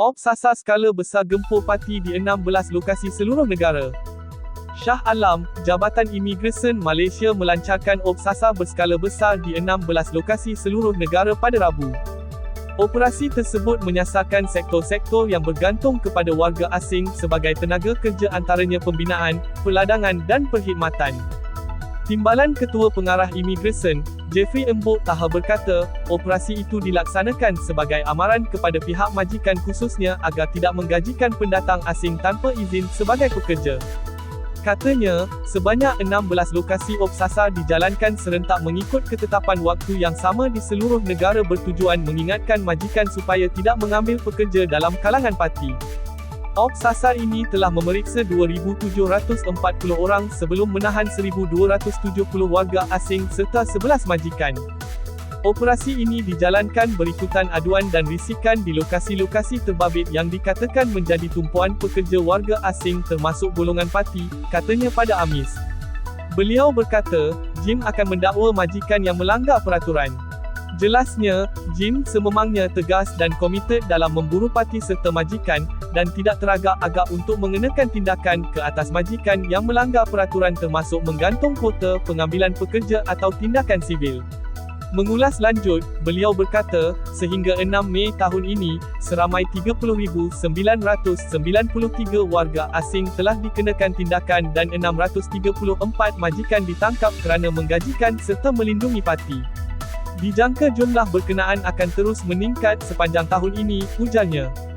Op sasar skala besar gempur parti di 16 lokasi seluruh negara. Shah Alam, Jabatan Imigresen Malaysia melancarkan op sasar berskala besar di 16 lokasi seluruh negara pada Rabu. Operasi tersebut menyasarkan sektor-sektor yang bergantung kepada warga asing sebagai tenaga kerja antaranya pembinaan, peladangan dan perkhidmatan. Timbalan Ketua Pengarah Imigresen, Jeffrey Embok Taha berkata, operasi itu dilaksanakan sebagai amaran kepada pihak majikan khususnya agar tidak menggajikan pendatang asing tanpa izin sebagai pekerja. Katanya, sebanyak 16 lokasi op sasar dijalankan serentak mengikut ketetapan waktu yang sama di seluruh negara bertujuan mengingatkan majikan supaya tidak mengambil pekerja dalam kalangan parti. Op sasar ini telah memeriksa 2,740 orang sebelum menahan 1,270 warga asing serta 11 majikan. Operasi ini dijalankan berikutan aduan dan risikan di lokasi-lokasi terbabit yang dikatakan menjadi tumpuan pekerja warga asing termasuk golongan parti, katanya pada Amis. Beliau berkata, Jim akan mendakwa majikan yang melanggar peraturan. Jelasnya, Jim sememangnya tegas dan komited dalam memburu parti serta majikan, dan tidak teragak-agak untuk mengenakan tindakan ke atas majikan yang melanggar peraturan termasuk menggantung kuota pengambilan pekerja atau tindakan sibil. Mengulas lanjut, beliau berkata, sehingga 6 Mei tahun ini, seramai 30,993 warga asing telah dikenakan tindakan dan 634 majikan ditangkap kerana menggajikan serta melindungi parti. Dijangka jumlah berkenaan akan terus meningkat sepanjang tahun ini, ujarnya.